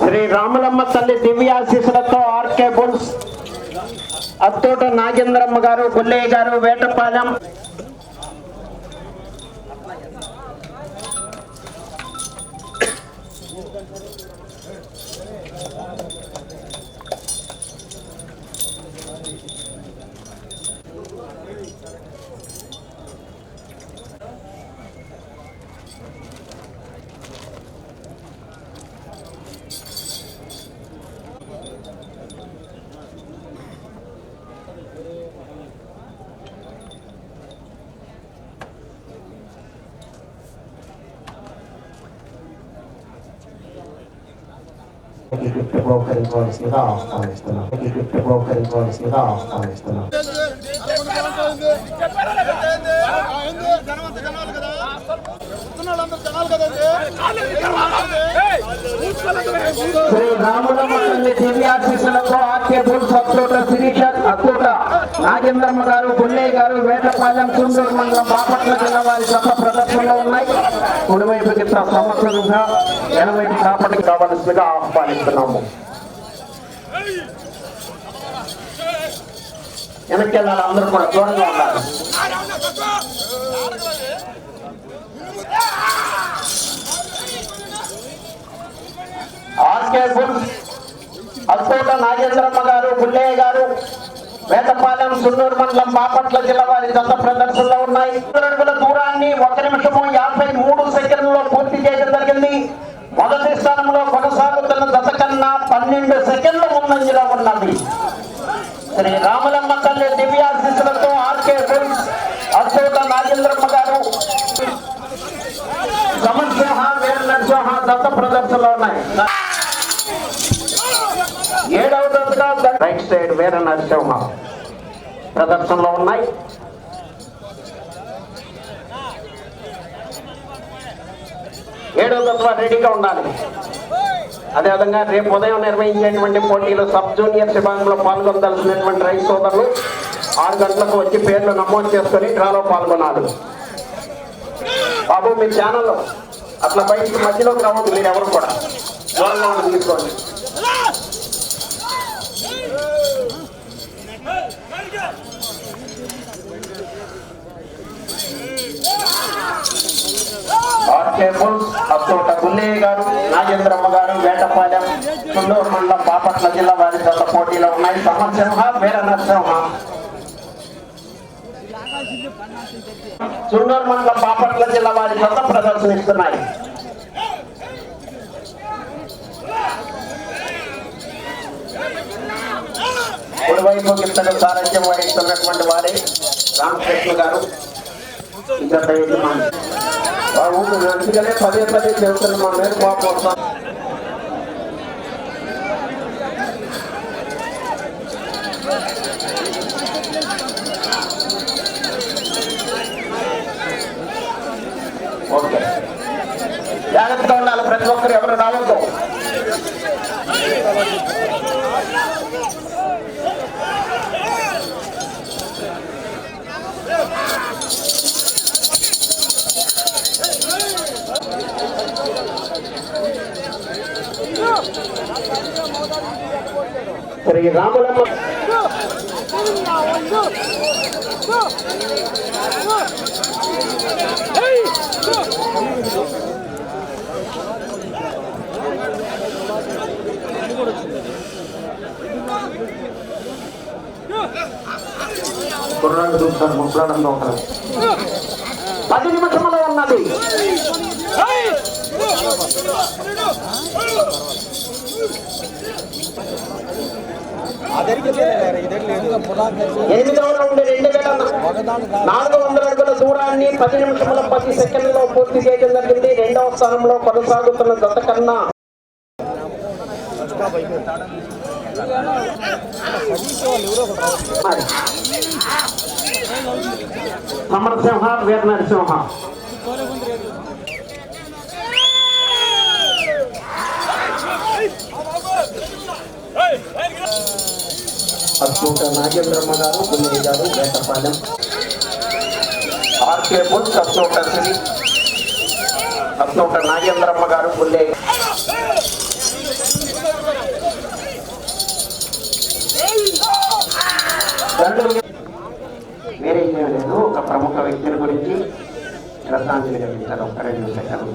శ్రీ రాములమ్మ తల్లి దివ్యాశీసులతో RK bulls Attota Nagendramma garu Gullaiah గారు వేటపాలెం. గిఫ్ట్ బహుకరించవలసిందిగా ఆహ్వానిస్తున్నాం ఈ గిఫ్ట్ బహుకరించవలసిందిగా ఆహ్వానిస్తున్నాం శ్రీ రాములమ్మ తల్లి దివ్యాశీసులతో ఆర్కేపూర్ బుల్స్ అత్తోట శిరీష అత్తోట నాగేంద్రమ్మ గారు గుల్లయ్య గారు వేటపాలెం కుందూరు మండలం బాపట్ల జిల్లా వారి సభ ప్రదర్శనలో ఉన్నాయి. కుడివైపు గిట్ట సంవత్సరంగా ఎనవైపు కాపటికి కావలసిందిగా ఆహ్వానిస్తున్నాము. వెనక్కి వెళ్ళాలి అందరూ కూడా దూరంగా ఉండాలి ఆర్కే అక్కోట నాగేంద్రమ్మ గారు పుల్లయ్య గారు వేటపాలెం సున్నూరు మండలం బాపట్ల జిల్లా వారి దత్త ప్రదర్శనలో ఉన్నాయి. అడుగుల దూరాన్ని ఒక నిమిషము యాభై మూడు సెకండ్లలో పూర్తి చేయడం జరిగింది. మొదటి స్థానంలో కొనసాగుతున్న దశ కన్నా పన్నెండు సెకండ్ల ముందంజలో ఉన్నది. శ్రీ రామలమ్మ తల్లి దివ్యాశిస్సులతో ఆర్కే బుల్స్ అత్తోట నాగేంద్రమ్మ గారు సమన్ సింహ వీర దత్త ప్రదర్శనలో ఉన్నాయి. ఏడవ రైట్ సైడ్ వీర నరసింహ ప్రదర్శనలో ఉన్నాయి. ఏడవ దశ రెడీగా ఉండాలి. అదేవిధంగా రేపు ఉదయం నిర్వహించేటువంటి పోటీలో సబ్ జూనియర్ విభాగంలో పాల్గొనదలసినటువంటి రైతు సోదరులు ఆరు గంటలకు వచ్చి పేర్లు నమోదు చేసుకొని డ్రాలో పాల్గొనాలి. బాబు మీ ఛానల్లో అట్లా బయటికి మధ్యలో రావద్దు మీరు ఎవరు కూడా దూరంగా ఉండి తీసుకోండి. ఆర్కే బుల్స్ అత్తోట గుల్లయ్య గారు నాగేంద్రమ్మ గారు వేటపాలెం చుండూరు మండలం బాపట్ల జిల్లా వారి గత పోటీలో ఉన్నాయి. సమరసింహ వీర నరసింహ చుండూరు మండలం బాపట్ల జిల్లా వారి గత ప్రదర్శనిస్తున్నాయి. కుడివైపు కిందకు సారథ్యం వహిస్తున్నటువంటి వారే రామకృష్ణ గారు. జత ఆ ఊరు అందుకనే పదే పదే చెబుతున్నా మా మీద పాపం వస్తాం జాగ్రత్తగా ఉండాలి. ప్రతి ఒక్కరు ఎవరు రావద్దు. శ్రీ రాములమ్మ కుర్రాడు చూస్తారు ముసలాడంలో ఉంటారు పది నిమిషంలో ఉన్నది. ఎనిమిదవ రౌండ్ రెండు వేల నాలుగు వందల అడుగుల దూరాన్ని పది నిమిషముల పది సెకండ్లో పూర్తి చేయడం జరిగింది రెండవ స్థానంలో కొనసాగుతున్న గత కన్నా సమరసింహ వీర నరసింహ అశోక నాగేంద్రమ్మ గారు గుమ్మడి గారు వేటపాలెం. ఆర్కే బుల్ అశోక శ్రీ అత్తోట నాగేంద్రమ్మ గారు పుల్లే వేరే ఏమీ లేదు. ఒక ప్రముఖ వ్యక్తుల గురించి శ్రద్ధాంజలి ఘటించారు ఒక రెండు సెకండ్లు.